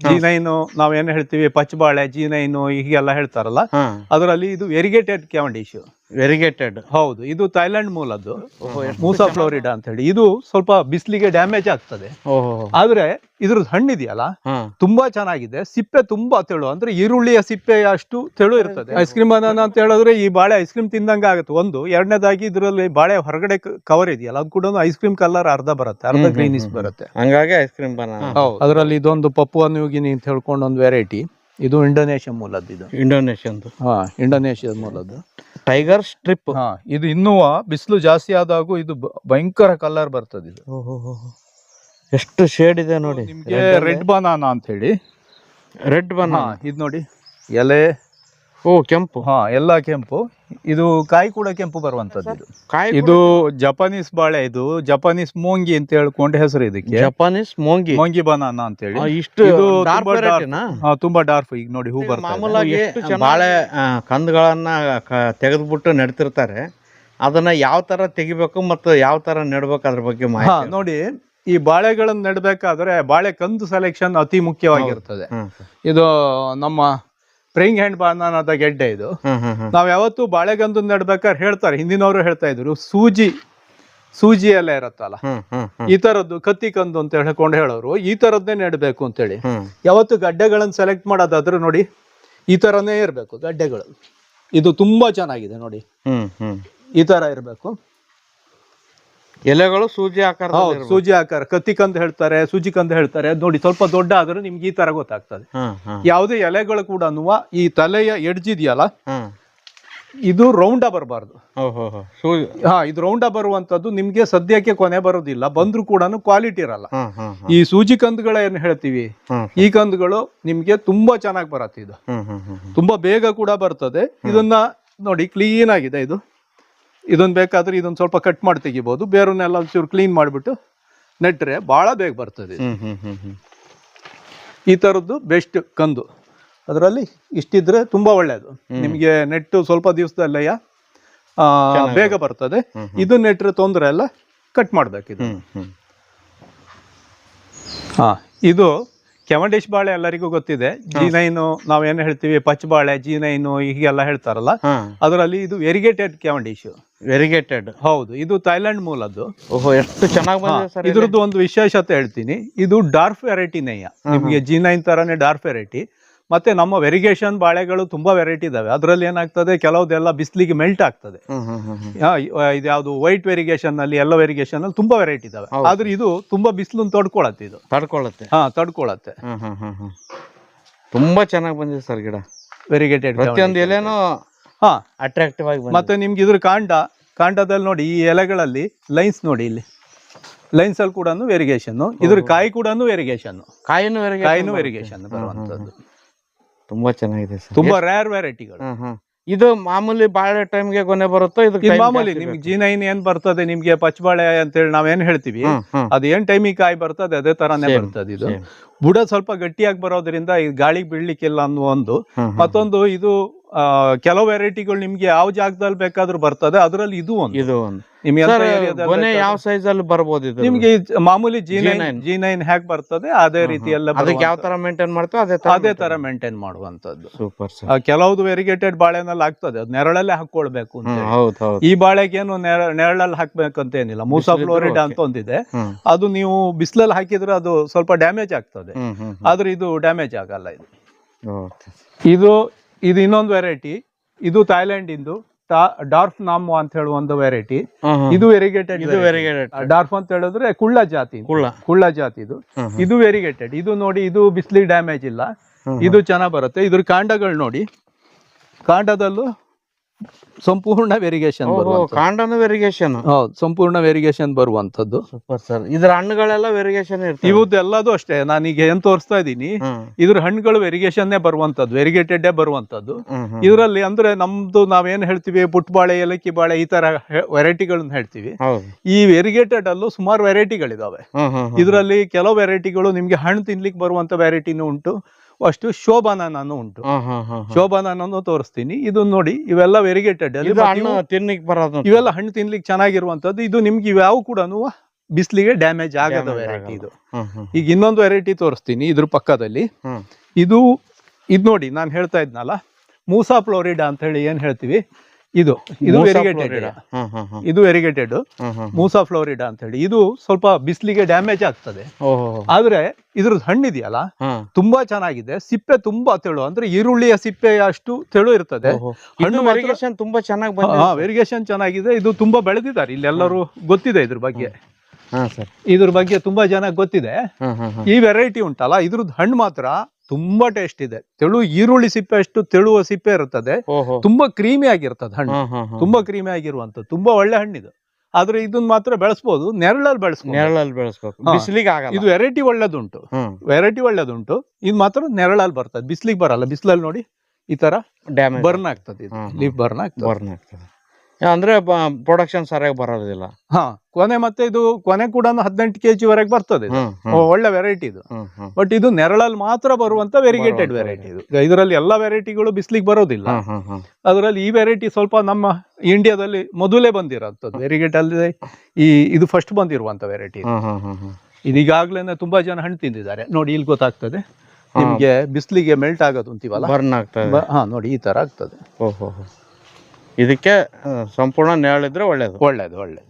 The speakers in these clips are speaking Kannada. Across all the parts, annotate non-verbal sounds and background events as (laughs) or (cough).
ಜಿ ನೈನ್ ನಾವೇನ್ ಹೇಳ್ತೀವಿ ಪಚ್ಚಬಾಳೆ ಜಿ ನೈನ್ ಹೀಗೆಲ್ಲ ಹೇಳ್ತಾರಲ್ಲ ಅದರಲ್ಲಿ ಇದು ವೆರಿಗೇಟೆಡ್ ಕ್ಯಾವಂಡಿಶ್ ವೆರಿಗೇಟೆಡ್ ಹೌದು ಇದು ಥೈಲ್ಯಾಂಡ್ ಮೂಲದ್ದು. ಮೂಸಾ ಫ್ಲೋರಿಡಾ ಅಂತ ಹೇಳಿ ಇದು ಸ್ವಲ್ಪ ಬಿಸಿಲಿಗೆ ಡ್ಯಾಮೇಜ್ ಆಗ್ತದೆ. ಆದ್ರೆ ಇದ್ರದ್ದು ಹಣ್ಣಿದೆಯಲ್ಲ? ತುಂಬಾ ಚೆನ್ನಾಗಿದೆ. ಸಿಪ್ಪೆ ತುಂಬಾ ತೆಳು ಅಂದ್ರೆ ಈರುಳ್ಳಿಯ ಸಿಪ್ಪೆ ಅಷ್ಟು ತೆಳು ಇರ್ತದೆ. ಐಸ್ ಕ್ರೀಮ್ ಬನಾನ ಅಂತ ಹೇಳಿದ್ರೆ ಈ ಬಾಳೆ ಐಸ್ ಕ್ರೀಮ್ ತಿಂದಂಗೆ ಆಗುತ್ತೆ. ಒಂದು ಎರಡನೇದಾಗಿ ಇದರಲ್ಲಿ ಬಾಳೆ ಹೊರಗಡೆ ಕವರ್ ಇದೆಯಲ್ಲ ಅದು ಕೂಡ ಐಸ್ ಕ್ರೀಮ್ ಕಲರ್ ಅರ್ಧ ಬರುತ್ತೆ ಅರ್ಧ ಗ್ರೀನಿಸ್ ಬರುತ್ತೆ. ಹಂಗಾಗಿ ಐಸ್ ಕ್ರೀಮ್ ಬನಾನ. ಅದರಲ್ಲಿ ಇದೊಂದು ಪಪ್ಪು ನ್ಯೂಗಿನಿ ಅಂತ ಹೇಳ್ಕೊಂಡು ಒಂದು ವೆರೈಟಿ ಇದು ಇಂಡೋನೇಷ್ಯಾ ಮೂಲದ್ದು ಇದು. ಇಂಡೋನೇಷಿಯನ್ದು. ಹಾ ಇಂಡೋನೇಷ್ಯಾದ ಮೂಲದ್ದು. Tiger stripe. ಹಾ ಇದು ಇನ್ನೂ ಬಿಸಿಲು ಜಾಸ್ತಿ ಆದಾಗೂ ಇದು ಬ- ಭಯಂಕರ ಕಲರ್ ಬರ್ತದೆ ಇದು. ಎಷ್ಟು ಶೇಡ್ ಇದೆ ನೋಡಿ. ನಿಮಗೆ ರೆಡ್ ಬನಾನ ಅಂತ ಹೇಳಿ. ರೆಡ್ ಬನಾನ ಹಾ ಇದು ನೋಡಿ. ಎಲೆ. ಓ ಕೆಂಪು. ಹಾ ಎಲ್ಲ ಕೆಂಪು. ಇದು ಕಾಯಿ ಕೂಡ ಕೆಂಪು ಬರುವಂತದ್ದು ಇದು. ಕಾಯಿ ಇದು ಜಪಾನೀಸ್ ಬಾಳೆ ಇದು ಜಪಾನೀಸ್ ಮೋಂಗಿ ಅಂತ ಹೇಳ್ಕೊಂಡು ಹೆಸರು ಇದಕ್ಕೆ. ಜಪಾನೀಸ್ ಮೋಂಗಿ. ಮೋಂಗಿ ಬನಾನ ಅಂತ ಹೇಳಿ ಆ, ಇಷ್ಟು ಇದು ತುಂಬಾ ಡಾರ್ಫ್ ಹಾ, ತುಂಬಾ ಡಾರ್ಕ್ ಈಗ ನೋಡಿ ಹೂ ಬರ್ತಾರೆ. ಮಾಮೂಲಾಗಿ ಬಾಳೆ ಆ, ಕಂದುಗಳನ್ನ ತೆಗೆದ್ಬಿಟ್ಟು ನೆಡ್ತಿರ್ತಾರೆ. ಅದನ್ನ ಯಾವ ತರ ತೆಗಿಬೇಕು ಮತ್ತು ಯಾವ ತರ ನೆಡ್ಬೇಕು ಅದ್ರ ಬಗ್ಗೆ ಹಾ ಮಾಹಿತಿ ನೋಡಿ ಈ ಬಾಳೆಗಳನ್ನ ನೆಡಬೇಕಾದ್ರೆ ಬಾಳೆ ಕಂದು ಸೆಲೆಕ್ಷನ್ ಅತಿ ಮುಖ್ಯವಾಗಿರ್ತದೆ. ಹ್ಮ್ ಇದು ನಮ್ಮ ಪ್ರೇಯಿಂಗ್ ಹ್ಯಾಂಡ್ ಬಾನಾನದ ಗೆಡ್ಡೆ ಇದು. ನಾವ್ ಯಾವತ್ತು ಬಾಳೆಗಂದು ನೆಡ್ಬೇಕಾದ್ರೆ ಹೇಳ್ತಾರೆ ಹಿಂದಿನವರು ಹೇಳ್ತಾ ಇದ್ರು ಸೂಜಿ ಸೂಜಿ ಎಲ್ಲ ಇರತ್ತಲ್ಲ ಈ ತರದ್ದು ಕತ್ತಿ ಕಂದು ಅಂತ ಹೇಳ್ಕೊಂಡು ಹೇಳೋರು ಈ ತರದ್ದೇ ನೆಡ್ಬೇಕು ಅಂತೇಳಿ. ಯಾವತ್ತು ಗಡ್ಡೆಗಳನ್ನು ಸೆಲೆಕ್ಟ್ ಮಾಡೋದಾದ್ರೆ ನೋಡಿ ಈ ತರನೇ ಇರಬೇಕು ಗಡ್ಡೆಗಳು. ಇದು ತುಂಬಾ ಚೆನ್ನಾಗಿದೆ ನೋಡಿ. ಈ ತರ ಇರಬೇಕು. ಎಲೆಗಳು ಸೂಜಿ ಆಕಾರ ಹೌದು ಸೂಜಿ ಆಕಾರ ಕತ್ತಿ ಕಂದ್ ಹೇಳ್ತಾರೆ ಸೂಜಿ ಕಂದ್ ಹೇಳ್ತಾರೆ. ನೋಡಿ ಸ್ವಲ್ಪ ದೊಡ್ಡ ಆದ್ರೂ ನಿಮ್ಗೆ ಈ ತರ ಗೊತ್ತಾಗ್ತದೆ. ಯಾವುದೇ ಎಲೆಗಳು ಕೂಡ ಈ ತಲೆಯ ಎಡ್ಜ್ ಇದೆಯಲ್ಲ ಹ್ಮ್ ಇದು ರೌಂಡ ಬರಬಾರ್ದು. ಹಾ ಇದು ರೌಂಡ ಬರುವಂತದ್ದು ನಿಮ್ಗೆ ಸದ್ಯಕ್ಕೆ ಕೊನೆ ಬರೋದಿಲ್ಲ. ಬಂದ್ರು ಕೂಡ ಕ್ವಾಲಿಟಿ ಇರಲ್ಲ. ಈ ಸೂಜಿ ಕಂದ್ಗಳ ಏನ್ ಹೇಳ್ತೀವಿ? ಈ ಕಂದ್ಗಳು ನಿಮ್ಗೆ ತುಂಬಾ ಚೆನ್ನಾಗಿ ಬರತ್ತೆ ಇದು. ತುಂಬಾ ಬೇಗ ಕೂಡ ಬರ್ತದೆ. ಇದನ್ನ ನೋಡಿ ಕ್ಲೀನ್ ಆಗಿದೆ ಇದು. ಇದನ್ನ ಬೇಕಾದ್ರೆ ಇದೊಂದು ಸ್ವಲ್ಪ ಕಟ್ ಮಾಡಿ ತೆಗಿಬಹುದು ಬೇರನ್ನೆಲ್ಲ ಒಂಚೂರು ಕ್ಲೀನ್ ಮಾಡಿಬಿಟ್ಟು ನೆಟ್ರೆ ಬಹಳ ಬೇಗ ಬರ್ತದೆ ಈ ತರದ್ದು ಬೆಸ್ಟ್ ಕಂದು. ಅದರಲ್ಲಿ ಇಷ್ಟಿದ್ರೆ ತುಂಬಾ ಒಳ್ಳೆಯದು ನಿಮಗೆ ನೆಟ್ಟು ಸ್ವಲ್ಪ ದಿವಸದಲ್ಲಯ್ಯ ಆ, ಬೇಗ ಬರ್ತದೆ. ಇದು ನೆಟ್ರೆ ತೊಂದರೆ ಎಲ್ಲ ಕಟ್ ಮಾಡ್ಬೇಕು ಇದು. ಹ್ಮ್ ಹ್ಮ್. ಹಾ ಇದು ಕೆಮಂಡಿಶ್ ಬಾಳೆ ಎಲ್ಲರಿಗೂ ಗೊತ್ತಿದೆ. ಜಿ ನೈನು ನಾವೇನು ಹೇಳ್ತೀವಿ? ಪಚ್ಚಬಾಳೆ ಜಿ ನೈನು ಹೀಗೆಲ್ಲ ಹೇಳ್ತಾರಲ್ಲ. ಅದರಲ್ಲಿ ಇದು ವೆರಿಗೇಟೆಡ್ ಕ್ಯಾವಂಡಿಶ್ ವೆರಿಗೇಟೆಡ್ ಹೌದು. ಇದು ಥೈಲ್ಯಾಂಡ್ ಮೂಲದ್ದು. ಓಹೋ ಎಷ್ಟು ಚೆನ್ನಾಗಿ ಇದ್ರದ್ದು ಒಂದು ವಿಶೇಷತೆ ಹೇಳ್ತೀನಿ. ಇದು ಡಾರ್ಫ್ ವೆರೈಟಿ ನಯ್ಯ. ನಿಮಗೆ ಜಿ ನೈನ್ ತರನೇ ಡಾರ್ಫ್ ವೆರೈಟಿ. ಮತ್ತೆ ನಮ್ಮ ವೆರಿಗೇಷನ್ ಬಾಳೆಗಳು ತುಂಬಾ ವೆರೈಟಿ ಇದಾವೆ. ಅದರಲ್ಲಿ ಏನಾಗ್ತದೆ ಕೆಲವುದೆಲ್ಲ ಬಿಸಿಲಿಗೆ ಮೆಲ್ಟ್ ಆಗ್ತದೆ. ಯಾವ್ದು ಇದು ವೈಟ್ ವೆರಿಗೇಷನ್ ಅಲ್ಲಿ ಎಲ್ಲ ವೆರಿಗೇಷನ್ ಅಲ್ಲಿ ತುಂಬಾ ವೆರೈಟಿ ಇದಾವೆ. ಆದ್ರೆ ಇದು ತುಂಬಾ ಬಿಸಿಲು ತಡ್ಕೊಳತ್ತೆ ಇದು. ತಡ್ಕೊಳತ್ತೆ. ಹಾ ತಡ್ಕೊಳತ್ತೆ. ತುಂಬಾ ಚೆನ್ನಾಗಿ ಬಂದಿದೆ ಸರ್ ಗಿಡ. ವೆರಿಗೇಟೆಡ್ ಪ್ರತಿಯೊಂದು ಎಲೆನೂ ಹಾ. ಅಟ್ರಾಕ್ಟಿವ್ ಆಗಿ ಮತ್ತೆ ನಿಮ್ಗೆ ಇದ್ರ ಕಾಂಡ ಕಾಂಡದಲ್ಲಿ ನೋಡಿ ಈ ಎಲೆಗಳಲ್ಲಿ ಲೈನ್ಸ್ ನೋಡಿ ಇಲ್ಲಿ. ಲೈನ್ಸ್ ಅಲ್ಲಿ ಕೂಡ ವೆರಿಗೇಷನ್ ಇದ್ರ ಕಾಯಿ ಕೂಡ ವೆರಿಗೇಷನ್ ಕಾಯಿನೂ ವೆರಿಗೇಷನ್ ಬರುವಂತದ್ದು. ತುಂಬಾ ಚೆನ್ನಾಗಿದೆ ಸರ್. ತುಂಬಾ ರೇರ್ ವೆರೈಟಿಗಳು ಇದು ಮಾಮೂಲಿ ಬಾಳೆ ಟೈಮ್ಗೆ ಕೊನೆ ಬರುತ್ತೋ ಇದು ಇದು ಮಾಮೂಲಿ ನಿಮ್ಗೆ ಜಿ ನೈನ್ ಏನ್ ಬರ್ತದೆ ನಿಮ್ಗೆ ಪಚ್ಚಬಾಳೆ ಅಂತೇಳಿ ನಾವೇನ್ ಹೇಳ್ತೀವಿ? ಹ್ಮ್ ಹ್ಮ್. ಅದು ಏನ್ ಟೈಮಿಗೆ ಕಾಯಿ ಬರ್ತದೆ ಅದೇ ತರಾನೇ Same, ಬರ್ತದೆ ಇದು. same. ಬುಡ ಸ್ವಲ್ಪ ಗಟ್ಟಿಯಾಗಿ ಬರೋದ್ರಿಂದ ಈ ಗಾಳಿಗೆ ಬೀಳ್ಲಿಕ್ಕಿಲ್ಲ ಅನ್ನೋ ಒಂದು. ಹ್ಮ್ ಹ್ಮ್. ಮತ್ತೊಂದು ಇದು ಕೆಲವು ವೆರೈಟಿಗಳು ನಿಮ್ಗೆ ಯಾವ ಜಾಗದಲ್ಲಿ ಬೇಕಾದ್ರೂ ಬರ್ತದೆ ಅದರಲ್ಲಿ ಇದು ಒಂದು. ಇದು ಒಂದು. ನಿಮ್ಗೆ ಯಾವ ಸೈಜ್ ಅಲ್ಲಿ ಬರ್ಬೋದು ಇದು? ನಿಮ್ಗೆ ಮಾಮೂಲಿ G nine G9. G nine hack ಬರ್ತದೆ ಅದೇ ರೀತಿಯೆಲ್ಲ ಅದಕ್ಕೆ ಯಾವ ತರ ಮೇಂಟೈನ್ ಮಾಡ್ತೋ ಅದೇ ತರ ಅದೇ ತರ ಮೇಂಟೈನ್ ಮಾಡುವಂತದ್ದು ಸೂಪರ್ ಕೆಲವ್ದು ವೆರಿಗೇಟೆಡ್ ಬಾಳೆನಲ್ಲಿ ಆಗ್ತದೆ ಅದು ನೆರಳಲ್ಲೇ ಹಾಕೊಳ್ಬೇಕು ಅಂತ ಈ ಬಾಳೆಗೇನು ನೆರ- ನೆರಳಲ್ಲಿ ಹಾಕ್ಬೇಕಂತ ಏನಿಲ್ಲ ಮೂಸಾ ಫ್ಲೋರಿಡಾ. ಅಂತ ಒಂದಿದೆ ಅದು ನೀವು ಬಿಸಿಲಲ್ಲಿ ಹಾಕಿದ್ರೆ ಅದು ಸ್ವಲ್ಪ ಡ್ಯಾಮೇಜ್ ಆಗ್ತದೆ. ಆದ್ರೆ ಇದು ಡ್ಯಾಮೇಜ್ ಆಗಲ್ಲ ಇದು. ಇದು ಇದು ಇನ್ನೊಂದು ವೆರೈಟಿ ಇದು ಥೈಲ್ಯಾಂಡ್ ಇಂದು ಡಾರ್ಫ್ ನಾಮು ಅಂತ ಹೇಳುವ ಒಂದು ವೆರೈಟಿ ಇದು ವೆರಿಗೇಟೆಡ್ ಇದು ವೆರಿಗೇಟೆಡ್ ಡಾರ್ಫ್ ಅಂತ ಹೇಳಿದ್ರೆ ಕುಳ್ಳ ಜಾತಿ ಕುಳ್ಳ. ಕುಳ್ಳ ಜಾತಿ ಇದು. ಇದು ವೆರಿಗೇಟೆಡ್ ಇದು ನೋಡಿ ಇದು ಬಿಸಿಲಿ ಡ್ಯಾಮೇಜ್ ಇಲ್ಲ. ಇದು ಚೆನ್ನಾಗ್ ಬರುತ್ತೆ. ಇದ್ರ ಕಾಂಡಗಳು ನೋಡಿ. ಕಾಂಡದಲ್ಲೂ ಸಂಪೂರ್ಣ ವೆರಿಗೇಷನ್ ಬರುವಂತ ವೆರಿಗೇಷನ್ ಹೌದು ಸಂಪೂರ್ಣ ವೆರಿಗೇಷನ್ ಬರುವಂತದ್ದು ಸೂಪರ್ ಸರ್ ಇದ್ರ ಹಣ್ಣುಗಳೆಲ್ಲ ವೆರಿಗೇಷನ್ ಇವ್ದು ಎಲ್ಲದೂ ಅಷ್ಟೇ ನಾನೀಗ ಏನ್ ತೋರಿಸ್ತಾ ಇದ್ದೀನಿ ಇದ್ರ ಹಣ್ಣುಗಳು ವೆರಿಗೇಷನ್ನೇ ಬರುವಂತದ್ದು ವೆರಿಗೇಟೆಡ್ ಬರುವಂತದ್ದು. ಇದರಲ್ಲಿ ಅಂದ್ರೆ ನಮ್ದು ನಾವೇನ್ ಹೇಳ್ತೀವಿ ಪುಟ್ ಬಾಳೆ ಏಲಕ್ಕಿ ಬಾಳೆ ಈ ತರ ವೆರೈಟಿಗಳನ್ನ ಹೇಳ್ತೀವಿ. ಈ ವೆರಿಗೇಟೆಡ್ ಅಲ್ಲೂ ಸುಮಾರು ವೆರೈಟಿಗಳಿದಾವೆ. ಇದರಲ್ಲಿ ಕೆಲವು ವೆರೈಟಿಗಳು ನಿಮ್ಗೆ ಹಣ್ಣು ತಿನ್ಲಿಕ್ಕೆ ಬರುವಂತ ವೆರೈಟಿನೂ ಉಂಟು. ಅಷ್ಟು ನಾನು ಉಂಟು. ಶೋಭಾನ ನಾನು. ತೋರಿಸ್ತೀನಿ. ಇದು ನೋಡಿ ಇವೆಲ್ಲ ವೆರಿಗೇಟೆಡ್ ಹಣ್ಣು ತಿನ್ನಿಕ್ ಬರೋದು ಇವೆಲ್ಲ ಹಣ್ಣು ತಿನ್ಲಿಕ್ಕೆ ಚೆನ್ನಾಗಿರುವಂತದ್ದು ಇದು ನಿಮ್ಗೆ ಇವ್ಯಾವು ಕೂಡ ಬಿಸಿಲಿಗೆ ಡ್ಯಾಮೇಜ್ ಆಗದ ವೆರೈಟಿ ಇದು. ಈಗ ಇನ್ನೊಂದು ವೆರೈಟಿ ತೋರಿಸ್ತೀನಿ ಇದ್ರ ಪಕ್ಕದಲ್ಲಿ. ಇದು ಇದು ನೋಡಿ ನಾನು ಹೇಳ್ತಾ ಇದ್ನಲ್ಲ ಮೂಸಾ ಫ್ಲೋರಿಡಾ ಅಂತ ಹೇಳಿ ಏನ್ ಹೇಳ್ತೀವಿ? ಇದು ಇದು ವೆರಿಗೇಟೆಡ್ ಇದು. ವೆರಿಗೇಟೆಡ್ ಮೂಸಾ ಫ್ಲೋರಿಡಾ ಅಂತ ಹೇಳಿ ಇದು ಸ್ವಲ್ಪ ಬಿಸಿಲಿಗೆ ಡ್ಯಾಮೇಜ್ ಆಗ್ತದೆ. ಆದ್ರೆ ಇದ್ರದ್ದು ಹಣ್ಣಿದೆಯಲ್ಲ ತುಂಬಾ ಚೆನ್ನಾಗಿದೆ. ಸಿಪ್ಪೆ ತುಂಬಾ ತೆಳು ಅಂದ್ರೆ ಈರುಳ್ಳಿಯ ಸಿಪ್ಪೆ ಅಷ್ಟು ತೆಳು ಇರ್ತದೆ. ಹಣ್ಣು ವೆರಿಗೇಷನ್ ತುಂಬಾ ಚೆನ್ನಾಗಿ ವೆರಿಗೇಷನ್ ಚೆನ್ನಾಗಿದೆ. ಇದು ತುಂಬಾ ಬೆಳೆದಿದ್ದಾರೆ. ಇಲ್ಲಿ ಎಲ್ಲರೂ ಗೊತ್ತಿದೆ ಇದ್ರ ಬಗ್ಗೆ. ಇದ್ರ ಬಗ್ಗೆ ತುಂಬಾ ಜನ ಗೊತ್ತಿದೆ. ಈ ವೆರೈಟಿ ಉಂಟಲ್ಲ ಇದ್ರದ್ದು ಹಣ್ಣು ಮಾತ್ರ ತುಂಬಾ ಟೇಸ್ಟ್ ಇದೆ. ತೆಳು ಈರುಳ್ಳಿ ಸಿಪ್ಪೆ ಅಷ್ಟು ತೆಳುವ ಸಿಪ್ಪೆ ಇರುತ್ತದೆ. ತುಂಬಾ ಕ್ರೀಮಿ ಆಗಿರ್ತದೆ ಹಣ್ಣು. ತುಂಬಾ ಕ್ರೀಮಿ ಆಗಿರುವಂತ ತುಂಬಾ ಒಳ್ಳೆ ಹಣ್ಣಿದು. ಆದ್ರೆ ಇದನ್ನ ಮಾತ್ರ ಬೆಳೆಸಬಹುದು ನೆರಳಲ್ಲಿ ಬೆಳೆಸ್ಬೋದು ನೆರಳಲ್ಲಿ ಬೆಳೆಸ್ಬೇಕು. ಬಿಸಿಲಿಗೆ ಆಗಲ್ಲ. ಇದು ವೆರೈಟಿ ಒಳ್ಳೇದುಂಟು. ವೆರೈಟಿ ಒಳ್ಳೇದುಂಟು. ಇದು ಮಾತ್ರ ನೆರಳಲ್ಲಿ ಬರ್ತದೆ. ಬಿಸಿಲಿಗೆ ಬರಲ್ಲ. ಬಿಸಿಲಲ್ಲಿ ನೋಡಿ ಈ ತರ ಬರ್ನ್ ಆಗ್ತದೆ. ಲೀಫ್ ಬರ್ನ್ ಆಗ್ತದೆ. ಬರ್ನ್ ಆಗ್ತದೆ. ಅಂದ್ರೆ ಪ್ರೊಡಕ್ಷನ್ ಸರಿಯಾಗಿ ಬರೋದಿಲ್ಲ. ಹಾ ಕೊನೆ ಮತ್ತೆ ಇದು ಕೊನೆ ಕೂಡ ಹದಿನೆಂಟು ಕೆಜಿ ವರೆಗೆ ಬರ್ತದೆ ಒಳ್ಳೆ ವೆರೈಟಿ ಇದು. ಬಟ್ ಇದು ನೆರಳಲ್ಲಿ ಮಾತ್ರ ಬರುವಂತ ವೆರಿಗೇಟೆಡ್ ವೆರೈಟಿ ಇದು. ಇದರಲ್ಲಿ ಎಲ್ಲಾ ವೆರೈಟಿಗಳು ಬಿಸಿಲಿಗೆ ಬರೋದಿಲ್ಲ. ಅದರಲ್ಲಿ ಈ ವೆರೈಟಿ ಸ್ವಲ್ಪ ನಮ್ಮ ಇಂಡಿಯಾದಲ್ಲಿ ಮೊದಲೇ ಬಂದಿರೋಂಥದ್ದು. ವೆರಿಗೇಟ್ ಅಲ್ಲಿ ಈ ಇದು ಫಸ್ಟ್ ಬಂದಿರುವಂತ ವೆರೈಟಿ ಇದೀಗಾಗ್ಲೇನೆ ತುಂಬಾ ಜನ ಹಣ್ಣು ತಿಂದಿದ್ದಾರೆ. ನೋಡಿ ಇಲ್ಲಿ ಗೊತ್ತಾಗ್ತದೆ. ನಿಮ್ಗೆ ಬಿಸ್ಲಿಗೆ ಮೆಲ್ಟ್ ಆಗೋದು ಅಂತೀವಲ್ಲ? ಬರ್ನ್ ಆಗ್ತದೆ. ಹಾ ನೋಡಿ ಈ ತರ ಆಗ್ತದೆ. ಓಹೋ ಇದಕ್ಕೆ ಸಂಪೂರ್ಣ ನೆರಳಿದ್ರೆ ಒಳ್ಳೇದು. ಒಳ್ಳೇದು ಒಳ್ಳೇದು.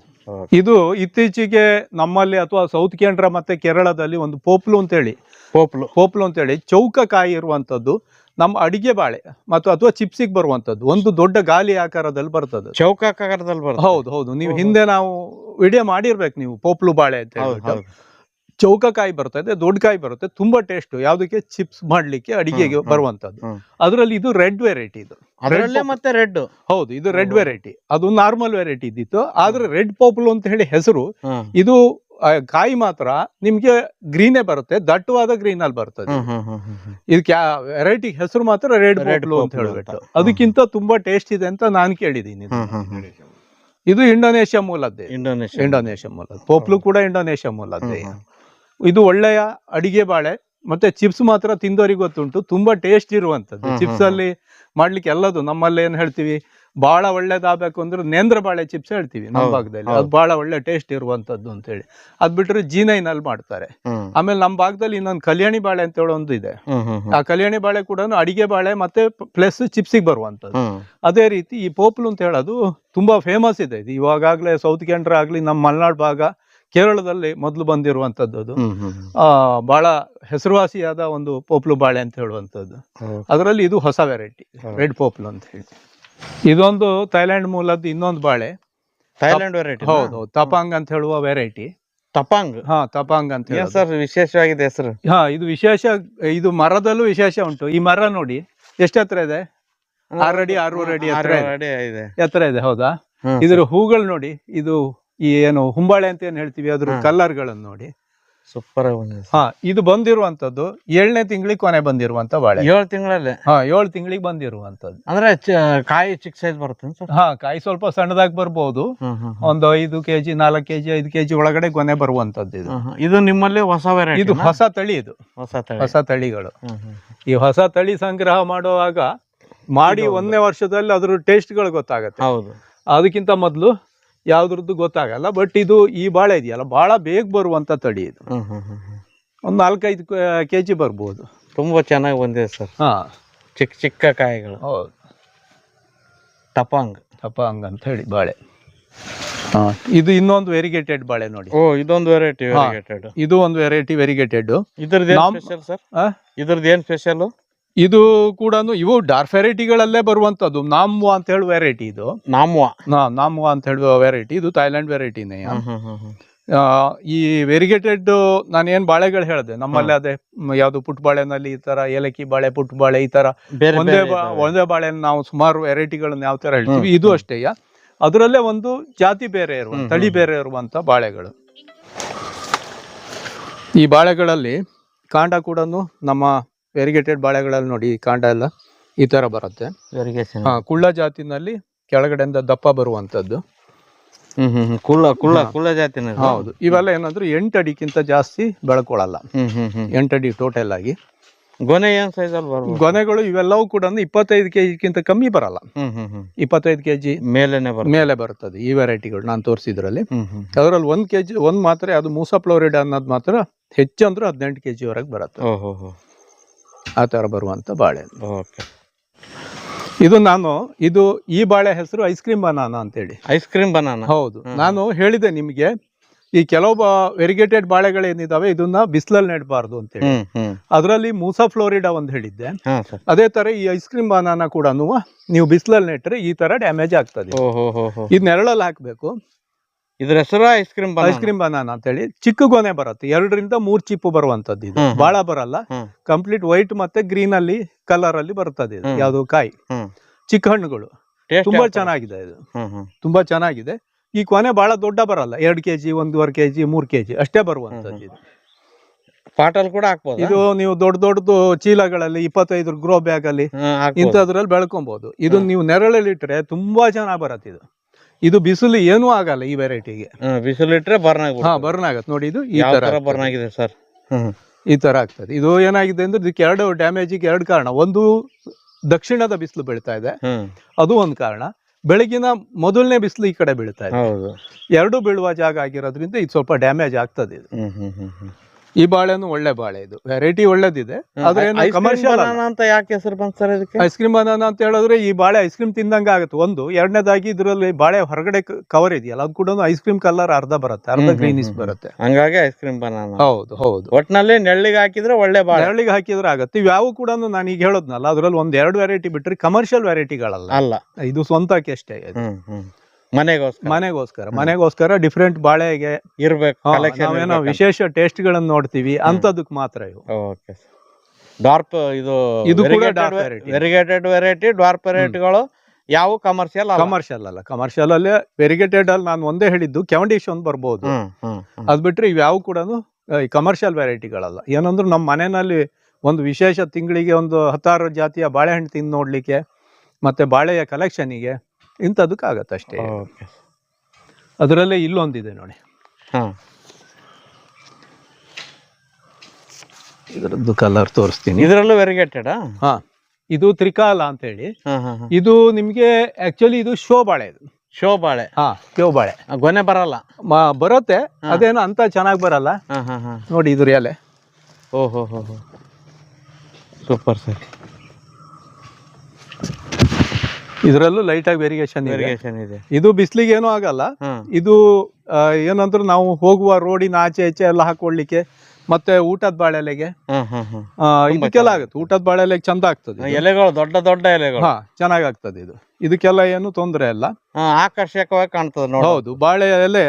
ಇದು ಇತ್ತೀಚೆಗೆ ನಮ್ಮಲ್ಲಿ ಅಥವಾ ಸೌತ್ ಕೇಂದ್ರ ಮತ್ತೆ ಕೇರಳದಲ್ಲಿ ಒಂದು ಪೋಪ್ಲು ಅಂತೇಳಿ ಪೋಪ್ಲು. ಪೋಪ್ಲು ಅಂತೇಳಿ ಚೌಕಕಾಯಿ ಇರುವಂತದ್ದು ನಮ್ಮ ಅಡಿಗೆ ಬಾಳೆ ಮತ್ತು ಅಥವಾ ಚಿಪ್ಸಿಗೆ ಬರುವಂತದ್ದು ಒಂದು ದೊಡ್ಡ ಗಾಲಿ ಆಕಾರದಲ್ಲಿ ಬರ್ತದೆ. ಚೌಕಾಕಾರದಲ್ಲಿ ಬರ್ತದೆ. ಹೌದು ಹೌದು. ನೀವು ಹಿಂದೆ ನಾವು ವಿಡಿಯೋ ಮಾಡಿರ್ಬೇಕು ನೀವು ಪೋಪ್ಲು ಬಾಳೆ ಅಂತ ಚೌಕಕಾಯಿ ಬರ್ತದೆ ದೊಡ್ಡ ಕಾಯಿ ಬರುತ್ತೆ ತುಂಬಾ ಟೇಸ್ಟ್ ಯಾವ್ದಕ್ಕೆ? ಚಿಪ್ಸ್ ಮಾಡ್ಲಿಕ್ಕೆ ಅಡಿಗೆಗೆ ಬರುವಂತದ್ದು ಅದರಲ್ಲಿ ಇದು ರೆಡ್ ವೆರೈಟಿ ಇದು. ಅದರಲ್ಲೇ ಮತ್ತೆ ರೆಡ್ ಹೌದು ಇದು ರೆಡ್ ವೆರೈಟಿ ಅದು ನಾರ್ಮಲ್ ವೆರೈಟಿ ಇದ್ದಿತ್ತು. ಆದ್ರೆ ರೆಡ್ ಪೋಪ್ಲು ಅಂತ ಹೇಳಿ ಹೆಸರು ಇದು ಕಾಯಿ ಮಾತ್ರ ನಿಮ್ಗೆ ಗ್ರೀನೇ ಬರುತ್ತೆ ದಟ್ಟವಾದ ಗ್ರೀನ್ ಅಲ್ಲಿ ಬರ್ತದೆ. ಇದಕ್ಕೆ ವೆರೈಟಿ ಹೆಸರು ಮಾತ್ರ ರೆಡ್ ರೆಡ್ಲು ಅಂತ ಹೇಳ್ಬಿಟ್ಟು. ಅದಕ್ಕಿಂತ ತುಂಬಾ ಟೇಸ್ಟ್ ಇದೆ ಅಂತ ನಾನು ಕೇಳಿದ್ದೀನಿ. ಇದು ಇಂಡೋನೇಷ್ಯಾ ಮೂಲದ್ದೇ. ಇಂಡೋನೇಷ್ಯಾ. ಇಂಡೋನೇಷ್ಯಾ ಮೂಲದ ಪೋಪ್ಲು ಕೂಡ ಇಂಡೋನೇಷ್ಯಾ ಮೂಲದ್ದೇ. ಇದು ಒಳ್ಳೆಯ ಅಡಿಗೆ ಬಾಳೆ ಮತ್ತೆ ಚಿಪ್ಸ್ ಮಾತ್ರ ತಿಂದವರಿಗೆ ಗೊತ್ತುಂಟು. ತುಂಬಾ ಟೇಸ್ಟ್ ಇರುವಂತದ್ದು ಚಿಪ್ಸ್ ಅಲ್ಲಿ ಮಾಡ್ಲಿಕ್ಕೆ ಎಲ್ಲದು ನಮ್ಮಲ್ಲಿ ಏನ್ ಹೇಳ್ತೀವಿ? ಬಹಳ ಒಳ್ಳೇದಾಗಬೇಕು ಅಂದ್ರೆ ನೇಂದ್ರ ಬಾಳೆ ಚಿಪ್ಸ್ ಹೇಳ್ತೀವಿ ನಮ್ಮ ಭಾಗದಲ್ಲಿ. ಅದು ಬಹಳ ಒಳ್ಳೆ ಟೇಸ್ಟ್ ಇರುವಂತದ್ದು ಅಂತ ಹೇಳಿ ಅದ್ ಬಿಟ್ರೆ ಜೀನೈನಲ್ಲಿ ಮಾಡ್ತಾರೆ. ಆಮೇಲೆ ನಮ್ಮ ಭಾಗದಲ್ಲಿ ಇನ್ನೊಂದು ಕಲ್ಯಾಣಿ ಬಾಳೆ ಅಂತ ಹೇಳೋ ಒಂದು ಇದೆ. ಆ ಕಲ್ಯಾಣಿ ಬಾಳೆ ಕೂಡ ಅಡಿಗೆ ಬಾಳೆ ಮತ್ತೆ ಪ್ಲಸ್ ಚಿಪ್ಸಿಗೆ ಬರುವಂತದ್ದು ಅದೇ ರೀತಿ ಈ ಪೋಪ್ಲು ಅಂತ ಹೇಳೋದು ತುಂಬಾ ಫೇಮಸ್ ಇದೆ. ಇದು ಇವಾಗಾಗ್ಲೇ ಸೌತ್ ಕೆಂಡ್ರ ಆಗ್ಲಿ ನಮ್ಮ ಮಲ್ನಾಡ್ ಭಾಗ ಕೇರಳದಲ್ಲಿ ಮೊದಲು ಬಂದಿರುವಂತದ್ದು ಅದು. ಆ, ಬಹಳ ಹೆಸರುವಾಸಿಯಾದ ಒಂದು ಪೋಪ್ಲು ಬಾಳೆ ಅಂತ ಹೇಳುವಂಥದ್ದು ಹೌದು. ಅದರಲ್ಲಿ ಇದು ಹೊಸ ವೆರೈಟಿ. ರೆಡ್ ಪೋಪ್ಲು ಅಂತ ಹೇಳಿ. ಇದೊಂದು ಥೈಲ್ಯಾಂಡ್ ಮೂಲದ್ದು ಇನ್ನೊಂದು ಬಾಳೆ. ಥೈಲ್ಯಾಂಡ್ ವೆರೈಟಿ ಹೌದು ತಪಾಂಗ್ ಅಂತ ಹೇಳುವ ವೆರೈಟಿ ತಪಾಂಗ್? ಹಾ ತಪಾಂಗ್ ಅಂತ ಸರ್ ವಿಶೇಷವಾಗಿದೆ ಹೆಸರು? ಹಾ ಇದು ವಿಶೇಷ ಇದು ಮರದಲ್ಲೂ ವಿಶೇಷ ಉಂಟು. ಈ ಮರ ನೋಡಿ ಎಷ್ಟು ಹತ್ರ ಇದೆ ಆರು ಅಡಿ ಆರೂವರೆ ಅಡಿ ಆರು ಇದೆ. ಹೌದಾ. ಇದ್ರ ಹೂಗಳು ನೋಡಿ ಇದು ಈ ಏನು ಹುಂಬಾಳೆ ಅಂತ ಏನು ಹೇಳ್ತೀವಿ ಅದ್ರ ಕಲರ್ ಕಲರ್ಗಳನ್ನು ನೋಡಿ. ಸೂಪರ್ ಹಾ ಇದು ಬಂದಿರುವಂತದ್ದು ಏಳನೇ ತಿಂಗಳಿಗೆ ಕೊನೆ ಬಂದಿರುವಂತ ಬಾಳೆ. ಏಳು ತಿಂಗಳಲ್ಲಿ? ಹಾ ಏಳು ತಿಂಗಳಿಗೆ ಬಂದಿರುವಂತದ್ದು ಅಂದ್ರೆ ಕಾಯಿ ಚಿಕ್ಕ ಸೈಜ್ ಬರುತ್ತೆ ಹಾ ಕಾಯಿ ಸ್ವಲ್ಪ ಸಣ್ಣದಾಗಿ ಬರ್ಬೋದು. ಒಂದು ಐದು ಕೆಜಿ ನಾಲ್ಕು ಕೆಜಿ ಐದು ಕೆಜಿ ಒಳಗಡೆ ಕೊನೆ ಬರುವಂತದ್ದು ಇದು. ಇದು ನಿಮ್ಮಲ್ಲಿ ಹೊಸ ವೆರೈಟಿ ಇದು ಹೊಸ ತಳಿ ಇದು. ಹೊಸ ತಳಿ. ಹೊಸ ತಳಿಗಳು. ಈ ಹೊಸ ತಳಿ ಸಂಗ್ರಹ ಮಾಡುವಾಗ ಮಾಡಿ. ಒಂದನೇ ವರ್ಷದಲ್ಲಿ ಅದ್ರ ಟೇಸ್ಟ್ಗಳು ಗೊತ್ತಾಗತ್ತೆ. ಹೌದು. ಅದಕ್ಕಿಂತ ಮೊದಲು ಯಾವ್ದ್ರದ್ದು ಗೊತ್ತಾಗಲ್ಲ ಬಟ್ ಇದು ಈ ಬಾಳೆ ಇದೆಯಲ್ಲ ಬಹಳ ಬೇಗ ಬರುವಂತ ತಡಿ ಇದು. ಒಂದ್ ನಾಲ್ಕೈದು ಕೆ ಜಿ ಒಂದು ನಾಲ್ಕೈದು ಕೆಜಿ ಬರ್ಬೋದು. ತುಂಬಾ ಚೆನ್ನಾಗಿ ಬಂದಿದೆ ಸರ್. ಹಾ. ಚಿಕ್ಕ ಚಿಕ್ಕ ಕಾಯಿಗಳು. ಹೌದು. ಟಪಾಂಗ್. ತಪಾಂಗ್ ಅಂತ ಹೇಳಿ ಬಾಳೆ. ಹಾ ಇದು ಇನ್ನೊಂದು ವೆರಿಗೇಟೆಡ್ ಬಾಳೆ ನೋಡಿ. ಓ ಇದೊಂದು ವೆರೈಟಿ ವೆರಿಗೇಟೆಡ್ ಇದು ಒಂದು ವೆರೈಟಿ ವೆರಿಗೇಟೆಡ್ ಇದ್ರದ್ದು ಸ್ಪೆಷಲ್ ಸರ್? ಇದ್ರದ್ದು ಏನ್ ಸ್ಪೆಷಲ್ ಇದು ಕೂಡ ಇವು ಡಾರ್ಕ್ ವೆರೈಟಿಗಳಲ್ಲೇ ಬರುವಂತದ್ದು ನಾಮ್ವ ಅಂತ ಹೇಳುವ ವೆರೈಟಿ ಇದು. ನಾಮ್ವಾ. ನಾ- ನಾಮ್ವಾ ಅಂತ ಹೇಳುವ ವೆರೈಟಿ. ಇದು ಥೈಲ್ಯಾಂಡ್ ವೆರೈಟಿನೇ. ಈ ವೆರಿಗೇಟೆಡ್ ನಾನು ಏನ್ ಬಾಳೆಗಳು ಹೇಳಿದೆ. ನಮ್ಮಲ್ಲಿ ಅದೇ ಯಾವ್ದು ಪುಟ್ ಬಾಳೆನಲ್ಲಿ ಈ ತರ ಏಲಕ್ಕಿ ಬಾಳೆ ಪುಟ್ ಬಾಳೆ ಈ ತರ ಒಂದೇ ಒಂದೇ ಬಾಳೆ ನಾವು ಸುಮಾರು ವೆರೈಟಿಗಳನ್ನ ಯಾವ ತರ ಹೇಳ್ತೀವಿ. ಇದು ಅಷ್ಟೇಯ ಅಷ್ಟೇ ಅದರಲ್ಲೇ ಒಂದು ಜಾತಿ ಬೇರೆ ಇರುವ ತಳಿ ಬೇರೆ ಇರುವಂತ ಬಾಳೆಗಳು. ಈ ಬಾಳೆಗಳಲ್ಲಿ ಕಾಂಡ ಕೂಡ ನಮ್ಮ ವೆರಿಗೇಟೆಡ್ ಬಾಳೆಗಳಲ್ಲಿ ನೋಡಿ ಈ ಕಾಂಡ ಎಲ್ಲ ಈ ತರ ಬರುತ್ತೆ. ಹಾ ಕುಳ್ಳ ಜಾತಿನಲ್ಲಿ ಕೆಳಗಡೆಯಿಂದ ದಪ್ಪ ಬರುವಂತದ್ದು ಹ್ಮ್ ಹ್ಮ್ ಹ್ಮ್. ಕುಳ್ಳ ಕುಳ್ಳ ಕುಳ್ಳ ಜಾತಿನ ಹೌದು. ಇವೆಲ್ಲ ಏನಂದ್ರೆ ಎಂಟು ಅಡಿಗಿಂತ ಜಾಸ್ತಿ ಬೆಳ್ಕೊಳಲ್ಲ ಹ್ಮ್ ಹ್ಮ್ ಹ್ಮ್. ಎಂಟು ಅಡಿ ಟೋಟಲ್ ಆಗಿ. ಗೊನೆ ಏನ್ ಸೈಜ್ ಅಲ್ಲಿ ಬರ್ಬೋದು? ಗೊನೆಗಳು ಇವೆಲ್ಲವೂ ಕೂಡ ಇಪ್ಪತ್ತೈದು ಕೆಜಿಗಿಂತ ಕಮ್ಮಿ ಬರಲ್ಲ. ಹ್ಮ್ ಹ್ಮ್ ಹ್ಮ್. ಇಪ್ಪತ್ತೈದು ಕೆಜಿ ಮೇಲೆನೆ ಮೇಲೆ ಬರುತ್ತದೆ ಈ ವೆರೈಟಿಗಳು ನಾನು ತೋರಿಸಿದ್ರಲ್ಲಿ. ಹ್ಮ್ ಹ್ಮ್. ಅದರಲ್ಲಿ ಒಂದ್ ಕೆಜಿ ಒಂದ್ ಮಾತ್ರ ಅದು ಮೂಸಾ ಫ್ಲೋರಿಡ ಅನ್ನೋದು ಮಾತ್ರ ಹೆಚ್ಚು ಅಂದ್ರೆ ಹದಿನೆಂಟು ಕೆಜಿವರೆಗೆ ಬರುತ್ತೆ. ಓ ಹೋ ಹೋ ಆ ಥರ ಬರುವಂಥ ಬಾಳೆ. ಓಕೆ. ಇದು ನಾನು ಇದು ಈ ಬಾಳೆ ಹೆಸರು ಐಸ್ ಕ್ರೀಮ್ ಬನಾನ ಅಂತೇಳಿ. Ice cream banana? ಹೌದು. ನಾನು ಹೇಳಿದೆ ನಿಮಗೆ ಈ ಕೆಲವು ವೆರಿಗೇಟೆಡ್ ಬಾಳೆಗಳೇನಿದಾವೆ ಇದನ್ನ ಬಿಸಿಲಲ್ಲಿ ನೆಡಬಾರ್ದು ಅಂತೇಳಿ. ಅದರಲ್ಲಿ ಮೂಸಾ ಫ್ಲೋರಿಡಾ ಒಂದು ಹೇಳಿದ್ದೆ. ಅದೇ ತರ ಈ ಐಸ್ ಕ್ರೀಮ್ ಬನಾನ ಕೂಡ ನೀವು ಬಿಸಿಲಲ್ಲಿ ನೆಟ್ಟರೆ ಈ ತರ ಡ್ಯಾಮೇಜ್ ಆಗ್ತದೆ. ಇದು ನೆರಳಲ್ಲಿ ಹಾಕ್ಬೇಕು. ಇದ್ರ ಹೆಸರು ice cream ice cream banana ಅಂತೇಳಿ ಚಿಕ್ಕ ಗೊನೆ ಬರುತ್ತೆ. ಎರಡರಿಂದ ಮೂರ್ ಚಿಪ್ಪು ಬರುವಂತದ್ದು ಇದು. ಬಹಳ ಬರಲ್ಲ. ಕಂಪ್ಲೀಟ್ ವೈಟ್ ಮತ್ತೆ ಗ್ರೀನ್ ಅಲ್ಲಿ ಕಲರ್ ಅಲ್ಲಿ ಬರ್ತದೆ ಇದು. ಯಾವುದು ಕಾಯಿ. ಚಿಕ್ಕ ಹಣ್ಣುಗಳು. ತುಂಬಾ ಚೆನ್ನಾಗಿದೆ ಇದು. ತುಂಬಾ ಚೆನ್ನಾಗಿದೆ. ಈ ಕೊನೆ ಬಹಳ ದೊಡ್ಡ ಬರಲ್ಲ. ಎರಡು ಕೆಜಿ ಒಂದೂವರೆ ಕೆಜಿ ಮೂರ್ ಕೆಜಿ ಅಷ್ಟೇ ಬರುವಂತದ್ದು ಇದು. ಪಾಟಲ್ ಕೂಡ ಹಾಕ್ಬೋದು? ಇದು ನೀವು ದೊಡ್ಡ ದೊಡ್ಡದು ಚೀಲಗಳಲ್ಲಿ ಇಪ್ಪತ್ತೈದು ಗ್ರೋ ಬ್ಯಾಗ್ ಅಲ್ಲಿ ಇಂಥದ್ರಲ್ಲಿ ಬೆಳ್ಕೊಬಹುದು ಇದು ನೀವು ನೆರಳಲ್ಲಿ ಇಟ್ರೆ ತುಂಬಾ ಚೆನ್ನಾಗಿ ಬರತ್ತೆ ಇದು. ಇದು ಬಿಸಿಲು ಏನು ಆಗಲ್ಲ ಈ ವೆರೈಟಿಗೆ ಬಿಸಿಲು ಇಟ್ಟರೆ ಬರ್ನ್ ಹಾ ಬರ್ನ್ ಆಗತ್ತೆ. ನೋಡಿ ಇದು ಈ ತರ ಬರ್ನ್ ಆಗಿದೆ ಸರ್? ಈ ತರ ಆಗ್ತದೆ. ಇದು ಏನಾಗಿದೆ ಅಂದ್ರೆ ಇದಕ್ಕೆ ಎರಡು ಡ್ಯಾಮೇಜಿಗೆ ಎರಡು ಕಾರಣ. ಒಂದು ದಕ್ಷಿಣದ ಬಿಸಿಲು ಬೀಳ್ತಾ ಇದೆ. ಅದು ಒಂದು ಕಾರಣ. ಬೆಳಗಿನ ಮೊದಲನೇ ಬಿಸಿಲು ಈ ಕಡೆ ಬೀಳ್ತಾ ಇದೆ. ಎರಡು ಬೀಳುವ ಜಾಗ ಆಗಿರೋದ್ರಿಂದ ಇದು ಸ್ವಲ್ಪ ಡ್ಯಾಮೇಜ್ ಆಗ್ತದೆ ಇದು. ಹ್ಮ್ ಹ್ಮ್ ಹ್ಮ್ ಹ್ಮ್. ಈ ಬಾಳೆನು ಒಳ್ಳೆ ಬಾಳೆ ಇದು. ವೆರೈಟಿ ಒಳ್ಳೇದಿದೆ. ಆದ್ರೆ ಕಮರ್ಷಿಯಲ್ ಐಸ್ ಕ್ರೀಮ್ ಬನಾನ ಅಂತ ಯಾಕೆ ಹೆಸರು ಬಂತು ಸರ್ ಇದಕ್ಕೆ? ಐಸ್ ಕ್ರೀಮ್ ಬನಾನ ಅಂತ ಹೇಳಿದ್ರೆ ಈ ಬಾಳೆ ಐಸ್ ಕ್ರೀಮ್ ತಿಂದಂಗ ಆಗುತ್ತೆ. ಒಂದು ಎರಡನೇದಾಗಿ ಇದರಲ್ಲಿ ಬಾಳೆ ಹೊರಗಡೆ ಕವರ್ ಇದೆಯಲ್ಲ ಅದು ಕೂಡ ಐಸ್ ಕ್ರೀಮ್ ಕಲರ್ ಅರ್ಧ ಬರುತ್ತೆ ಅರ್ಧ ಗ್ರೀನಿಸ್ ಬರುತ್ತೆ. ಹಂಗಾಗಿ ಐಸ್ ಕ್ರೀಮ್ ಬನಾನ ಹೌದು ಹೌದು. ಒಟ್ನಲ್ಲಿ ನೆಳ್ಳಿಗೆ ಹಾಕಿದ್ರೆ ಒಳ್ಳೆ ಬಾಳೆ. ನೆಳ್ಳಿಗೆ ಹಾಕಿದ್ರೆ ಆಗುತ್ತೆ. ಇವ್ಯಾವು ಕೂಡ ನಾನು ಈಗ ಹೇಳೋದ್ನಲ್ಲ ಅದ್ರಲ್ಲಿ ಒಂದ್ ಎರಡು ವೆರೈಟಿ ಬಿಟ್ರೆ ಕಮರ್ಷಿಯಲ್ ವೆರೈಟಿಗಳಲ್ಲ ಅಲ್ಲ. ಇದು ಸ್ವಂತಕ್ಕೆ ಅಷ್ಟೇ. ಮನೆಗೋಸ್ಕರ. ಮನೆಗೋಸ್ಕರ. ಮನೆಗೋಸ್ಕರ ಡಿಫ್ರೆಂಟ್ ಬಾಳೆಗೆ ಇರ್ಬೇಕು ನಾವೇನೋ ವಿಶೇಷ ಟೇಸ್ಟ್ ಗಳನ್ನ ನೋಡ್ತೀವಿ ಅಂತದಕ್ ಮಾತ್ರ ಇವು. ಓಕೆ ಡಾರ್ಪ್ ಇದು ಇದು ಕೂಡ ವೆರಿಗೇಟೆಡ್ ವೆರೈಟಿ ಡಾರ್ಪ್ ವೆರೈಟಿಗಳು ಯಾವ ಕಮರ್ಷಿಯಲ್ ಕಮರ್ಷಿಯಲ್ ಅಲ್ಲ. ಕಮರ್ಷಿಯಲ್ ಅಲ್ಲಿ ವೆರಿಗೇಟೆಡ್ ಅಲ್ಲಿ ನಾನು ಒಂದೇ ಹೇಳಿದ್ದು ಕೆವಂಡಿಶ್ ಒಂದು ಬರ್ಬೋದು. ಅದ್ ಬಿಟ್ರೆ ಇವ್ಯಾವು ಕೂಡ ಕಮರ್ಷಿಯಲ್ ವೆರೈಟಿಗಳಲ್ಲ ಏನಂದ್ರೆ ನಮ್ಮ ಮನೆಯಲ್ಲಿ ಒಂದು ವಿಶೇಷ ತಿಂಗಳಿಗೆ ಒಂದು ಹತ್ತಾರು ಜಾತಿಯ ಬಾಳೆಹಣ್ಣು ತಿಂದು ನೋಡ್ಲಿಕ್ಕೆ ಮತ್ತೆ ಬಾಳೆಯ ಕಲೆಕ್ಷನಿಗೆ ಇಂಥದಕ್ಕೆ ಆಗತ್ತೆ ಅಷ್ಟೇ. ಓಕೆ. ಅದರಲ್ಲೇ ಇಲ್ಲೊಂದಿದೆ ನೋಡಿ. ಹಾ. ಇದರದ್ದು ಕಲರ್ ತೋರಿಸ್ತೀನಿ. ಇದರಲ್ಲೂ ವೆರಿಗೇಟೆಡ್ ಹಾ ಇದು ತ್ರಿಕಾಲ ಅಂತ ಹೇಳಿ ಹಾ ಹಾ ಹಾ. ಇದು ನಿಮ್ಗೆ ಆಕ್ಚುಲಿ ಇದು ಶೋ ಬಾಳೆ ಇದು. ಶೋ ಬಾಳೆ ಹಾ ಶೋ ಬಾಳೆ ಆ, ಗೊನೆ ಬರಲ್ಲ. ಮ- ಬರುತ್ತೆ. ಅದೇನು ಅಂತ ಚೆನ್ನಾಗಿ ಬರಲ್ಲ. ಹಾ ಹಾ ಹಾ. ನೋಡಿ ಇದ್ರ ಎಲೆ. ಓ ಹೋ ಹೋ ಹೋ ಸೂಪರ್ ಸರ್. ಇದರಲ್ಲೂ ಲೈಟ್ ಆಗಿ ವೇರಿಯೇಷನ್ ವೆರಿಗೇಷನ್ ಇದೆ. ಇದು ಬಿಸಿಲಿಗೆ ಏನೂ ಆಗಲ್ಲ. ಇದು ಏನಂದ್ರೆ ನಾವು ಹೋಗುವ ರೋಡಿನ ಆಚೆ ಈಚೆ ಎಲ್ಲ ಹಾಕೊಳ್ಳಿಕ್ಕೆ ಮತ್ತೆ ಊಟದ ಬಾಳೆಲೆಗೆ. ಇದಕ್ಕೆಲ್ಲ ಆಗುತ್ತೆ. ಊಟದ ಬಾಳೆಲೆಗೆ ಚಂದ ಆಗ್ತದೆ. ಎಲೆಗಳು ದೊಡ್ಡ ದೊಡ್ಡ ಎಲೆಗಳು. ಚೆನ್ನಾಗಿ ಆಗ್ತದೆ ಇದು. ಇದಕ್ಕೆಲ್ಲ ಏನು ತೊಂದರೆ ಇಲ್ಲ. ಆಕರ್ಷಕವಾಗಿ ಕಾಣ್ತದೆ ನೋಡಿ. ಹೌದು ಬಾಳೆ ಎಲೆ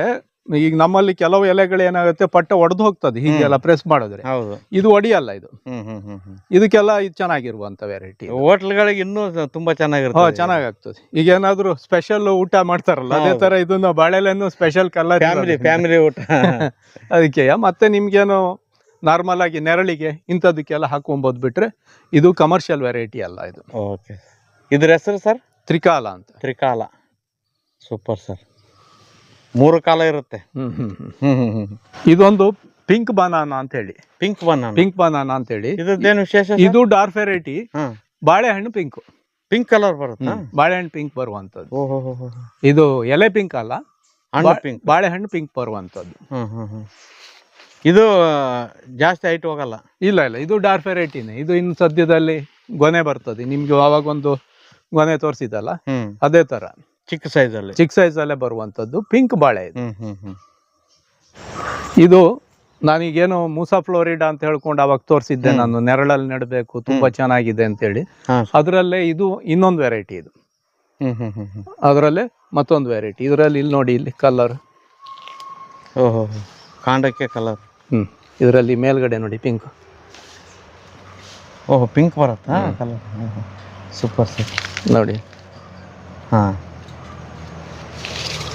ಈಗ ನಮ್ಮಲ್ಲಿ ಕೆಲವು ಎಲೆಗಳು ಏನಾಗುತ್ತೆ ಪಟ್ಟ ಒಡೆದು ಹೋಗ್ತದೆ ಹೀಗೆಲ್ಲ ಪ್ರೆಸ್ ಮಾಡಿದ್ರೆ. ಹೌದು. ಇದು ಒಡಿಯಲ್ಲ ಇದು. ಹ್ಮ್ ಹ್ಮ್ ಹ್ಮ್ ಹ್ಮ್. ಇದಕ್ಕೆಲ್ಲ ಇದು ಚೆನ್ನಾಗಿರುವಂತ ವೆರೈಟಿ ಹೋಟ್ಲ್ಗಳಿಗೆ ಇನ್ನೂ ತುಂಬಾ ಹಾ ಚೆನ್ನಾಗಿರ್ತದೆ ಚೆನ್ನಾಗಾಗ್ತದೆ. ಈಗ ಏನಾದ್ರು ಸ್ಪೆಷಲ್ ಊಟ ಮಾಡ್ತಾರಲ್ಲ ಅದೇ ತರ ಇದನ್ನ ಬಾಳೆಲೆನು ಸ್ಪೆಷಲ್ ಕಲರ್ ಫ್ಯಾಮಿಲಿ ಫ್ಯಾಮಿಲಿ ಊಟ. (laughs) ಅದಕ್ಕೆ ಮತ್ತೆ ನಿಮ್ಗೇನು ನಾರ್ಮಲ್ ಆಗಿ ನೆರಳಿಗೆ ಇಂಥದಕ್ಕೆಲ್ಲ ಹಾಕೊಂಬೋದು ಬಿಟ್ರೆ ಇದು ಕಮರ್ಷಿಯಲ್ ವೆರೈಟಿ ಅಲ್ಲ ಇದು. ಓಕೆ ಇದ್ರ ಹೆಸರು ಸರ್? ತ್ರಿಕಾಲ ಅಂತ. ತ್ರಿಕಾಲ. Super sir. ಮೂರು ಕಾಲ ಇರುತ್ತೆ. ಇದೊಂದು ಪಿಂಕ್ ಬನಾನ ಅಂತ ಹೇಳಿ ಪಿಂಕ್ ಬನಾನ ಪಿಂಕ್ ಬನಾನ ಅಂತ ಹೇಳಿ ಇದೇನು ವಿಶೇಷ ಇದು ಡಾರ್ಕ್ ವೆರೈಟಿ ಬಾಳೆಹಣ್ಣು ಪಿಂಕ್ ಪಿಂಕ್ ಕಲರ್ ಬರುತ್ತೆ? ಬಾಳೆಹಣ್ಣು ಪಿಂಕ್ ಬರುವಂತದ್ದು ಇದು ಎಲೆ ಪಿಂಕ್ ಅಲ್ಲ. ಪಿಂಕ್ ಬಾಳೆಹಣ್ಣು ಪಿಂಕ್ ಬರುವಂತದ್ದು ಇದು ಜಾಸ್ತಿ ಹೈಟ್ ಹೋಗಲ್ಲ. ಇಲ್ಲ ಇಲ್ಲ. ಇದು ಡಾರ್ಕ್ ವೆರೈಟಿನೇ ಇದು ಇನ್ನು ಸದ್ಯದಲ್ಲಿ ಗೊನೆ ಬರ್ತದೆ. ನಿಮ್ಗೆ ಅವಾಗ ಒಂದು ಗೊನೆ ತೋರಿಸಿದಲ್ಲ ಅದೇ ತರ. ಚಿಕ್ಕ ಸೈಜ್ ಅಲ್ಲಿ. ಚಿಕ್ಕ ಸೈಜ್ ಅಲ್ಲೇ ಬರುವಂತದ್ದು. ಪಿಂಕ್ ಬಾಳೆ ಇದು. ಹ್ಮ್ ಹ್ಮ್ ಹ್ಮ್. ಇದು ನಾನೀಗೇನು ಮೂಸಾ ಫ್ಲೋರಿಡಾ ಅಂತ ಹೇಳ್ಕೊಂಡು ಅವಾಗ ತೋರಿಸಿದ್ದೆ ನಾನು. ನೆರಳಲ್ಲಿ ನೆಡಬೇಕು ತುಂಬಾ ಚೆನ್ನಾಗಿದೆ ಅಂತ ಹೇಳಿ ಅದರಲ್ಲೇ ಇದು ಇನ್ನೊಂದು ವೆರೈಟಿ ಇದು. ಹ್ಮ್ ಹ್ಮ್ ಹ್ಮ್ ಹ್ಮ್. ಅದರಲ್ಲೇ ಮತ್ತೊಂದು ವೆರೈಟಿ ಇದರಲ್ಲಿ ಇಲ್ಲಿ ನೋಡಿ ಇಲ್ಲಿ ಕಲರ್ ಓಹೋ ಕಾಂಡಕ್ಕೆ ಕಲರ್ ಹ್ಮ್. ಇದರಲ್ಲಿ ಮೇಲ್ಗಡೆ ನೋಡಿ ಪಿಂಕ್ ಓಹೋ ಪಿಂಕ್ ಬರುತ್ತಾ? ಕಲರ್ ಸೂಪರ್ ಸರ್ ನೋಡಿ. ಹಾ.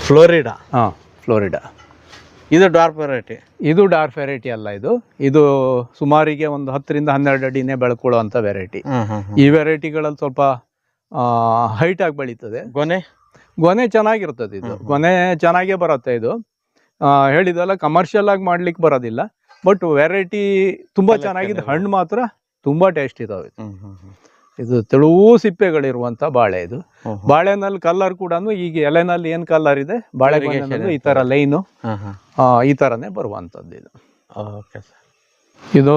ಫ್ಲೋರಿಡಾ ಹಾ ಫ್ಲೋರಿಡಾ ಇದು ಡಾರ್ಕ್ ವೆರೈಟಿ ಇದು ಡಾರ್ಕ್ ವೆರೈಟಿ ಅಲ್ಲ ಇದು. ಇದು ಸುಮಾರಿಗೆ ಒಂದು ಹತ್ತರಿಂದ ಹನ್ನೆರಡು ಅಡಿನೇ ಬೆಳ್ಕೊಳ್ಳುವಂಥ ವೆರೈಟಿ. ಈ ವೆರೈಟಿಗಳಲ್ಲಿ ಸ್ವಲ್ಪ ಹೈಟ್ ಆಗಿ ಬೆಳೀತದೆ. ಗೊನೆ? ಗೊನೆ ಚೆನ್ನಾಗಿರ್ತದೆ ಇದು. ಗೊನೆ ಚೆನ್ನಾಗೇ ಬರುತ್ತೆ ಇದು. ಹೇಳಿದಲ್ಲ ಕಮರ್ಷಿಯಲ್ ಆಗಿ ಮಾಡ್ಲಿಕ್ಕೆ ಬರೋದಿಲ್ಲ. ಬಟ್ ವೆರೈಟಿ ತುಂಬಾ ಚೆನ್ನಾಗಿದೆ ಹಣ್ಣು ಮಾತ್ರ ತುಂಬಾ ಟೇಸ್ಟ್ ಇದಾವೆ ಇದು. ತೆಳುವೂ ಸಿಪ್ಪೆಗಳಿರುವಂತ ಬಾಳೆ ಇದು. ಬಾಳೆನಲ್ಲಿ ಕಲರ್ ಕೂಡ ಈಗ ಎಲೆನಲ್ಲಿ ಏನ್ ಕಲರ್ ಇದೆ? ಬಾಳೆ ಈ ತರ ಲೈನು. ಈ ತರನೇ ಬರುವಂತದ್ದು ಇದು. Okay sir. ಇದು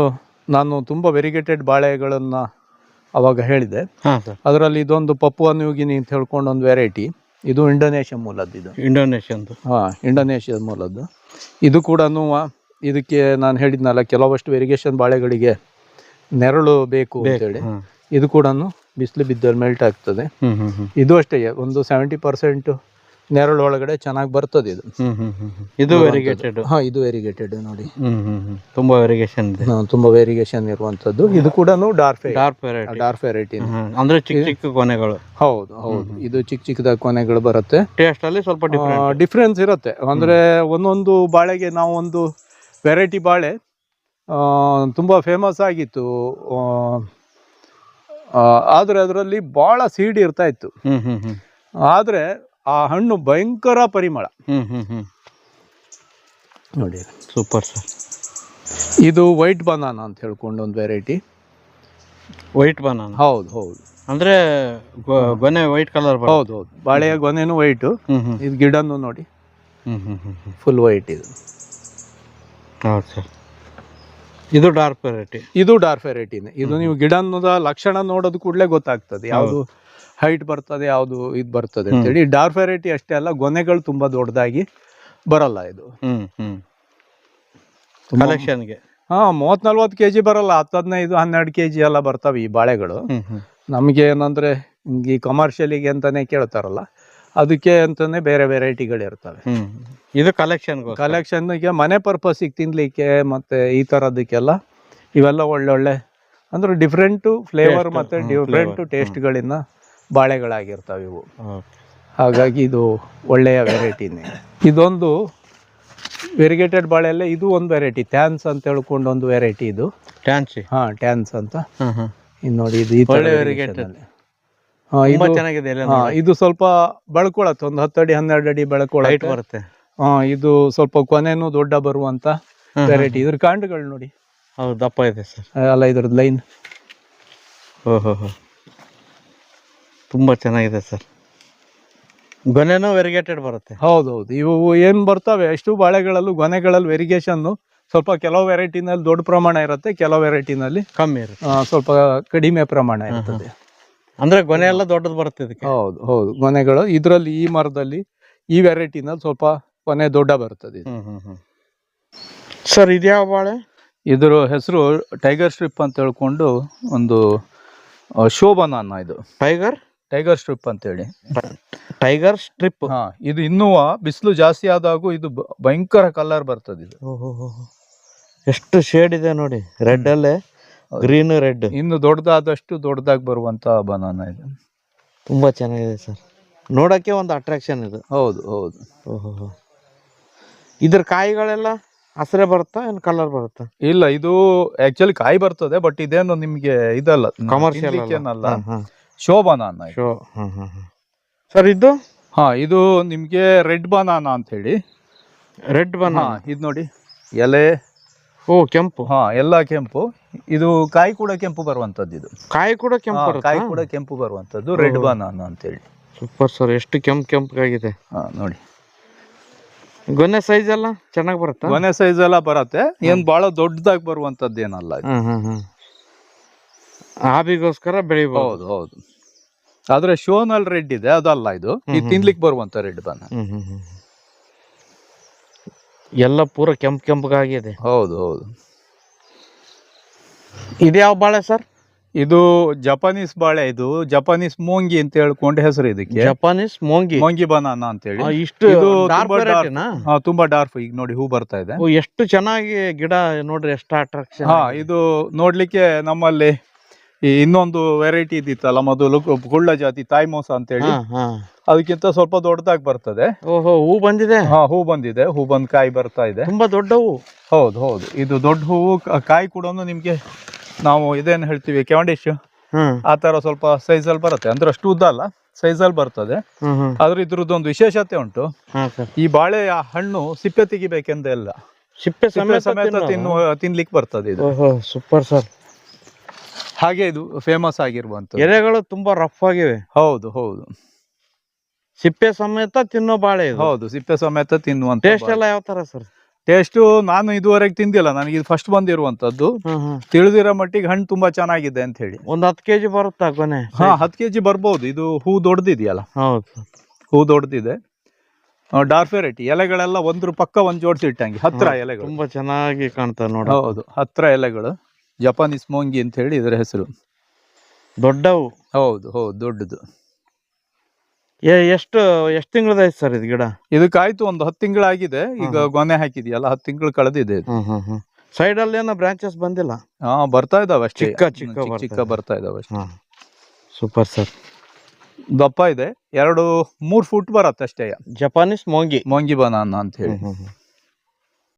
ನಾನು ತುಂಬಾ ವೆರಿಗೇಟೆಡ್ ಬಾಳೆಗಳನ್ನ ಅವಾಗ ಹೇಳಿದೆ. ಅದರಲ್ಲಿ ಇದೊಂದು ಪಪ್ಪುವ ನ್ಯೂಗಿನಿ ಅಂತ ಹೇಳ್ಕೊಂಡು ಒಂದು ವೆರೈಟಿ ಇದು ಇಂಡೋನೇಷ್ಯಾ ಮೂಲದ್ದು ಇದು. ಇಂಡೋನೇಷ್ಯನ್ದು ಹಾ ಇಂಡೋನೇಷ್ಯಾದ ಮೂಲದ್ದು. ಇದು ಕೂಡ ಇದಕ್ಕೆ ನಾನು ಹೇಳಿದ್ನಲ್ಲ ಕೆಲವಷ್ಟು ವೆರಿಗೇಷನ್ ಬಾಳೆಗಳಿಗೆ ನೆರಳು ಬೇಕು ಅಂತೇಳಿ. ಹ್ಮ್ ಇದು ಕೂಡ ಬಿಸಿಲು ಬಿದ್ದಲ್ಲಿ ಮೆಲ್ಟ್ ಆಗ್ತದೆ. ಇದು ಅಷ್ಟೇ ಒಂದು ಸೆವೆಂಟಿ ಪರ್ಸೆಂಟ್ ನೆರಳು ಒಳಗಡೆ ಚೆನ್ನಾಗಿ ಬರ್ತದೆ ಇದು. ಇದು ವೆರಿಗೇಟೆಡ್ ಹಾ ಇದು ವೆರಿಗೇಟೆಡ್ ನೋಡಿ. ತುಂಬಾ ವೆರಿಗೇಷನ್ ಇದೆ. ತುಂಬಾ ವೆರಿಗೇಷನ್ ಇರುವಂತದ್ದು. ಇದು ಕೂಡ dark dark variety dark variety ಅಂದ್ರೆ ಚಿಕ್ಕ ಚಿಕ್ಕ ಕೊನೆಗಳು. ಹೌದು ಹೌದು. ಇದು ಚಿಕ್ಕ ಚಿಕ್ಕದ ಕೊನೆಗಳು ಬರುತ್ತೆ. ಟೇಸ್ಟ್ ಅಲ್ಲಿ ಸ್ವಲ್ಪ ಡಿಫ್ರೆನ್ಸ್ ಇರುತ್ತೆ. ಅಂದ್ರೆ ಒಂದೊಂದು ಬಾಳೆಗೆ ನಾವು ಒಂದು ವೆರೈಟಿ ಬಾಳೆ ತುಂಬಾ ಫೇಮಸ್ ಆಗಿತ್ತು. ಆದ್ರೆ ಅದರಲ್ಲಿ ಬಹಳ ಸೀಡಿ ಇರ್ತಾ ಇತ್ತು. ಆದರೆ ಆ ಹಣ್ಣು ಭಯಂಕರ ಪರಿಮಳ. ನೋಡಿ ಸೂಪರ್ ಸರ್ ಇದು ವೈಟ್ ಬನಾನ ಅಂತ ಹೇಳ್ಕೊಂಡು ಒಂದು ವೆರೈಟಿ ವೈಟ್ ಬನಾನ ಹೌದು ಹೌದು. ಅಂದ್ರೆ ಗೊನೆ ವೈಟ್ ಕಲರ್ ಹೌದು ಹೌದು. ಬಾಳೆಯ ಗೊನೆನೂ ವೈಟು ಇದು ಗಿಡನು ನೋಡಿ. ಫುಲ್ ವೈಟ್ ಇದು. ಹೌದು ಸರ್ ಇದು ಡಾರ್ಕ್ ವೆರೈಟಿ ಇದು ಡಾರ್ಕ್ ವೆರೈಟಿನೇ ಇದು ನೀವು ಗಿಡದ ಲಕ್ಷಣ ನೋಡೋದು ಕೂಡಲೇ ಗೊತ್ತಾಗ್ತದೆ. ಯಾವುದು ಹೈಟ್ ಬರ್ತದೆ ಯಾವುದು ಇದು ಬರ್ತದೆ ಅಂತೇಳಿ ಡಾರ್ಕ್ ವೆರೈಟಿ ಅಷ್ಟೇ ಅಲ್ಲ ಗೊನೆಗಳು ತುಂಬಾ ದೊಡ್ಡದಾಗಿ ಬರಲ್ಲ ಇದು. ಕಲೆಕ್ಷನ್ಗೆ ಹಾ ಮೂವತ್ ನಲ್ವತ್ತು ಕೆ ಜಿ ಬರಲ್ಲ ಹತ್ತು ಹದಿನೈದು ಹನ್ನೆರಡು ಕೆ ಜಿ ಎಲ್ಲ ಬರ್ತವೆ ಈ ಬಾಳೆಗಳು. ನಮ್ಗೆ ಏನಂದ್ರೆ ಈ ಕಮರ್ಷಿಯಲಿಗೆ ಅಂತಾನೆ ಕೇಳ್ತಾರಲ್ಲ ಅದಕ್ಕೆ ಅಂತಾನೆ ಬೇರೆ ವೆರೈಟಿಗಳು ಇರ್ತವೆ ಇದು ಕಲೆಕ್ಷನ್ ಕಲೆಕ್ಷನ್ಗೆ ಮನೆ ಪರ್ಪಸ್ಸಿಗೆ ತಿನ್ಲಿಕ್ಕೆ ಮತ್ತೆ ಈ ಥರದಕ್ಕೆಲ್ಲ ಇವೆಲ್ಲ ಒಳ್ಳೊಳ್ಳೆ ಅಂದ್ರೆ ಡಿಫ್ರೆಂಟ್ ಫ್ಲೇವರ್ ಮತ್ತೆ ಡಿಫ್ರೆಂಟ್ ಟೇಸ್ಟ್ಗಳಿಂದ ಬಾಳೆಗಳಾಗಿರ್ತವೆ ಇವು. ಹಾಗಾಗಿ ಇದು ಒಳ್ಳೆಯ ವೆರೈಟಿನೇ. ಇದೊಂದು ವೆರಿಗೇಟೆಡ್ ಬಾಳೆಯಲ್ಲೇ ಇದು ಒಂದು ವೆರೈಟಿ ಟ್ಯಾನ್ಸ್ ಅಂತ ಹೇಳ್ಕೊಂಡು ಒಂದು ವೆರೈಟಿ ಇದು. ಟ್ಯಾನ್ಸಿ ಹಾ ಟ್ಯಾನ್ಸ್ ಅಂತ. ಇನ್ನು ನೋಡಿ ಇದು ಒಳ್ಳೆ ವೆರಿಗೇಟೆಡ್ ಅಲ್ಲಿ. ತುಂಬಾ ಇದು ಚೆನ್ನಾಗಿದೆ ಇದು ಸ್ವಲ್ಪ ಬೆಳ್ಕೊಳತ್ತೆ ಒಂದು ಹತ್ತು ಅಡಿ ಹನ್ನೆರಡು ಅಡಿ ಬೆಳ್ಕೊಳತ್ತೆ ಬರುತ್ತೆ. ಹಾ ಇದು ಸ್ವಲ್ಪ ಕೊನೆನೂ ದೊಡ್ಡ ಬರುವಂತ ವೆರೈಟಿ ಇದ್ರ ಕಾಂಡಗಳು ನೋಡಿ. ಹೌದು ದಪ್ಪ ಇದೆ ಸರ್. ಅಲ್ಲ ಇದ್ರದ್ದು ಲೈನ್. ಹೋ ತುಂಬಾ ಚೆನ್ನಾಗಿದೆ ಸರ್. ಗೊನೆನೂ ವೆರಿಗೇಟೆಡ್ ಬರುತ್ತೆ. ಹೌದೌದು. ಇವು ಏನ್ ಬರ್ತವೆ? ಎಷ್ಟು ಬಾಳೆಗಳಲ್ಲೂ ಗೊನೆಗಳಲ್ಲಿ ವೆರಿಗೇಷನ್ ಸ್ವಲ್ಪ ಕೆಲವು ವೆರೈಟಿನಲ್ಲಿ ದೊಡ್ಡ ಪ್ರಮಾಣ ಇರುತ್ತೆ ಕೆಲವು ವೆರೈಟಿನಲ್ಲಿ ಕಮ್ಮಿ ಇರುತ್ತೆ. ಸ್ವಲ್ಪ ಕಡಿಮೆ ಪ್ರಮಾಣ ಇರ್ತದೆ. ಅಂದ್ರೆ ಗೊನೆ ಎಲ್ಲ ದೊಡ್ಡದು ಬರುತ್ತೆ ಇದಕ್ಕೆ. ಹೌದು ಹೌದು. ಗೊನೆಗಳು ಇದರಲ್ಲಿ ಈ ಮರದಲ್ಲಿ ಈ ವೆರೈಟಿನಲ್ಲಿ ಸ್ವಲ್ಪ ಕೊನೆ ದೊಡ್ಡ ಬರ್ತದೆ ಸರ್ ಇದ್ಯಾವ ಬಾಳೆ? ಇದ್ರ ಹೆಸರು ಟೈಗರ್ ಸ್ಟ್ರಿಪ್ ಅಂತ ಹೇಳ್ಕೊಂಡು ಒಂದು ಶೋಭನ ಅನ್ನ ಇದು. ಟೈಗರ್? ಟೈಗರ್ ಸ್ಟ್ರಿಪ್ ಅಂತೇಳಿ. Tiger stripe. ಹಾ ಇದು ಇನ್ನೂ ಬಿಸಿಲು ಜಾಸ್ತಿ ಆದಾಗೂ ಇದು ಭಯಂಕರ ಕಲರ್ ಬರ್ತದೆ ಇದು. ಎಷ್ಟು ಶೇಡ್ ಇದೆ ನೋಡಿ. ರೆಡ್ ಅಲ್ಲೇ. ಗ್ರೀನ್ ರೆಡ್ ಇನ್ನು ದೊಡ್ಡದಾದಷ್ಟು ದೊಡ್ಡದಾಗಿ ಬರುವಂತ ಬನಾನ ಇದು. ತುಂಬಾ ಚೆನ್ನಾಗಿದೆ ಸರ್ ನೋಡಕ್ಕೆ ಒಂದು ಅಟ್ರಾಕ್ಷನ್ ಇದು. ಹೌದು ಹೌದು. ಓಹೋ ಇದ್ರ ಕಾಯಿಗಳೆಲ್ಲ ಹಸಿರೇ ಬರುತ್ತಾ ಏನು ಕಲರ್ ಬರುತ್ತಾ? ಇಲ್ಲ ಇದು ಆಕ್ಚುಲಿ ಕಾಯಿ ಬರ್ತದೆ ಬಟ್ ಇದೇನು ನಿಮ್ಗೆ ಇದಲ್ಲ. ಕಮರ್ಷಿಯಲ್ ಏನಲ್ಲ ಶೋ ಬನಾನ. ಶೋ ಸರ್ ಇದು. ಹಾ ಇದು? ನಿಮ್ಗೆ ರೆಡ್ ಬನಾನ ಅಂತ ಹೇಳಿ. ರೆಡ್ ಬನಾನ ಇದು ನೋಡಿ. ಎಲೆ. ಓ ಕೆಂಪು. ಹಾ ಎಲ್ಲ ಕೆಂಪು. ಇದು ಕಾಯಿ ಕೂಡ ಕೆಂಪು ಬರುವಂತದ್ದು ಇದು. ಕಾಯಿ ಕೂಡ ಕೆಂಪು ಹಾ, ಬರುತ್ತಾ? ಕಾಯಿ ಕೂಡ ಕೆಂಪು ಬರುವಂತದ್ದು ರೆಡ್ ಬನಾನ ಅಂತ ಹೇಳಿ ಸೂಪರ್ ಸರ್ ಎಷ್ಟು ಕೆಂಪು ಕೆಂಪಗಾಗಿದೆ? ಹಾ ನೋಡಿ. ಗೊನೆ ಸೈಜ್ ಎಲ್ಲ ಚೆನ್ನಾಗಿ ಬರುತ್ತಾ? ಗೊನೆ ಸೈಜ್ ಎಲ್ಲ ಬರುತ್ತೆ. ಏನ್ ಬಹಳ ದೊಡ್ಡದಾಗಿ ಬರುವಂತದ್ದು ಏನಲ್ಲ ಇದು. ಹ್ಮ್ ಹ್ಮ್ ಹ್ಮ್. ಹಾಬಿಗೋಸ್ಕರ ಬೆಳಿಬಹುದು ಹೌದು ಹೌದು. ಆದ್ರೆ ಶೋನಲ್ ರೆಡ್ ಇದೆ ಅದಲ್ಲ ಇದು. ಈ ತಿನ್ಲಿಕ್ಕೆ ಬರುವಂತ ರೆಡ್ ಬನ ಹ್ಮ್ ಹ್ಮ್ ಹ್ಮ್. ಎಲ್ಲ ಪೂರ ಕೆಂಪು ಕೆಂಪಗಾಗಿದೆ. ಹೌದು ಹೌದು. ಇದ್ಯಾವ ಬಾಳೆ ಸರ್? ಇದು ಜಪಾನೀಸ್ ಬಾಳೆ ಇದು. ಜಪಾನೀಸ್ ಮೋಂಗಿ ಅಂತ ಹೇಳ್ಕೊಂಡು ಹೆಸರು ಇದಕ್ಕೆ. ಜಪಾನೀಸ್ ಮೋಂಗಿ. ಮೋಂಗಿ ಬನಾನ ಅಂತ ಹೇಳಿ ಇಷ್ಟು ಇದು ತುಂಬಾ ಡಾರ್ಕ್ ಈಗ ನೋಡಿ ಹೂ ಬರ್ತಾ ಇದೆ. ಎಷ್ಟು ಚೆನ್ನಾಗಿ ಗಿಡ ನೋಡ್ರಿ ಎಷ್ಟು ಅಟ್ರಾಕ್ಷನ್ ಹಾ ಇದು ನೋಡ್ಲಿಕ್ಕೆ ನಮ್ಮಲ್ಲಿ ಈ ಇನ್ನೊಂದು ವೆರೈಟಿ ಇದ್ದಿತ್ತಲ್ಲ ಮೊದಲು ಗುಳ್ಳ ಜಾತಿ ತಾಯಿ ಮೋಸ ಅಂತ ಹೇಳಿ ಅದಕ್ಕಿಂತ ಸ್ವಲ್ಪ ದೊಡ್ಡದಾಗಿ ಬರ್ತದೆ. ಓಹೋ ಹೂ ಬಂದಿದೆ? ಹಾ ಹೂ ಬಂದಿದೆ. ಹೂ ಬಂದ್ ಕಾಯಿ ಬರ್ತಾ ಇದೆ. ತುಂಬಾ ದೊಡ್ಡ ಹೂ. ಹೌದು ಹೌದು. ಇದು ದೊಡ್ಡ ಹೂವು ಕಾಯಿ ಕೂಡ ನಿಮ್ಗೆ ನಾವು ಇದೇನು ಹೇಳ್ತೀವಿ ಕ್ಯಾಂಡಿಶ್ ಹ್ಮ್. ಆ ತರ ಸ್ವಲ್ಪ ಸೈಜಲ್ಲಿ ಬರುತ್ತೆ. ಅಂದ್ರೆ ಅಷ್ಟು ಉದ್ದ ಅಲ್ಲ ಸೈಜಲ್ಲಿ ಬರ್ತದೆ. ಆದ್ರೆ ಆದ್ರೆ ಇದ್ರದ್ದೊಂದು ವಿಶೇಷತೆ ಉಂಟು. ಈ ಬಾಳೆ ಹಣ್ಣು ಸಿಪ್ಪೆ ತೆಗಿಬೇಕೆಂದ ಇಲ್ಲ. ಸಿಪ್ಪೆ ಸಿಪ್ಪೆ ಸಮೇತ ತಿನ್ನುವ? ತಿನ್ಲಿಕ್ಕೆ ಬರ್ತದೆ ಇದು. ಸೂಪರ್ ಸರ್ ಹಾಗೆ ಇದು ಫೇಮಸ್ ಆಗಿರುವಂತ ಎಲೆಗಳು ತುಂಬಾ ರಫ್ ಆಗಿವೆ. ಹೌದು ಹೌದು. ಸಿಪ್ಪೆ ಸಮೇತ ತಿನ್ನೋ ಬಾಳೆ ಇದು. ಹೌದು ಸಿಪ್ಪೆ ಸಮೇತ ತಿನ್ನುವಂತ ಟೇಸ್ಟ್ ಎಲ್ಲ ಯಾವ ತರ ಸರ್? ಟೇಸ್ಟ್ ನಾನು ಇದುವರೆಗೆ ತಿಂದಿಲ್ಲ. ನನಗೆ ಇದು ಫಸ್ಟ್ ಬಂದಿರುವಂತದ್ದು ತಿಳಿದಿರೋ ಮಟ್ಟಿಗೆ ಹಣ್ಣು ತುಂಬಾ ಚೆನ್ನಾಗಿದೆ ಅಂತ ಹೇಳಿ. ಒಂದ್ ಹತ್ತು ಕೆಜಿ ಬರುತ್ತಾ ಕೊನೆ? ಹಾ ಹತ್ತು ಕೆಜಿ ಬರ್ಬೋದು. ಇದು ಹೂ ದೊಡ್ಡದಿದೆಯಲ್ಲ? ಹೌದು ಹೂ ದೊಡ್ಡದಿದೆ. ಡಾರ್ಕ್ ವೆರೈಟಿ ಎಲೆಗಳೆಲ್ಲ ಒಂದ್ರ ಪಕ್ಕ ಒಂದ್ ಜೋಡಿಸಿ ಇಟ್ಟಂಗೆ. ಹತ್ರ. ಎಲೆಗಳು. ತುಂಬಾ ಚೆನ್ನಾಗಿ ಕಾಣ್ತದೆ ನೋಡಿ. ಹೌದು ಹತ್ರ ಎಲೆಗಳು. ಜಪಾನೀಸ್ ಮೋಂಗಿ ಅಂತ ಹೇಳಿ ಇದರ ಹೆಸರು. ದೊಡ್ಡವು? ಹೌದು ಹೌದು ದೊಡ್ಡದು. ಎ- ಎಷ್ಟು ಎಷ್ಟು ತಿಂಗಳದಾಯ್ತು ಸರ್ ಇದು ಗಿಡ? ಇದಕ್ಕಾಯ್ತು ಒಂದು ಹತ್ತು ತಿಂಗಳಾಗಿದೆ. ಈಗ ಹ್ಮ್. ಗೊನೆ ಹಾಕಿದೆಯಲ್ಲ ಹತ್ತು ತಿಂಗಳು ಕಳೆದಿದೆ ಇದು. ಸೈಡ್ ಅಲ್ಲಿ ಏನೋ ಬ್ರಾಂಚಸ್ ಬಂದಿಲ್ಲ? ಹಾ ಬರ್ತಾ ಇದಾವೆ ಅಷ್ಟೇ. ಚಿಕ್ಕ ಚಿಕ್ಕ ಚಿಕ್ಕ ಬರ್ತಾ ಚಿಕ್ಕ ಬರ್ತಾ ಇದಾವೆ ಅಷ್ಟೇ. ಸೂಪರ್ ಸರ್ ದಪ್ಪ ಇದೆ. ಎರಡು ಮೂರ್ ಫುಟ್ ಬರತ್ತೆ ಅಷ್ಟೇ. ಜಪಾನೀಸ್ ಮೋಂಗಿ ಮೊಂಗಿ ಬನಾನ ಅಂತ ಹೇಳಿ.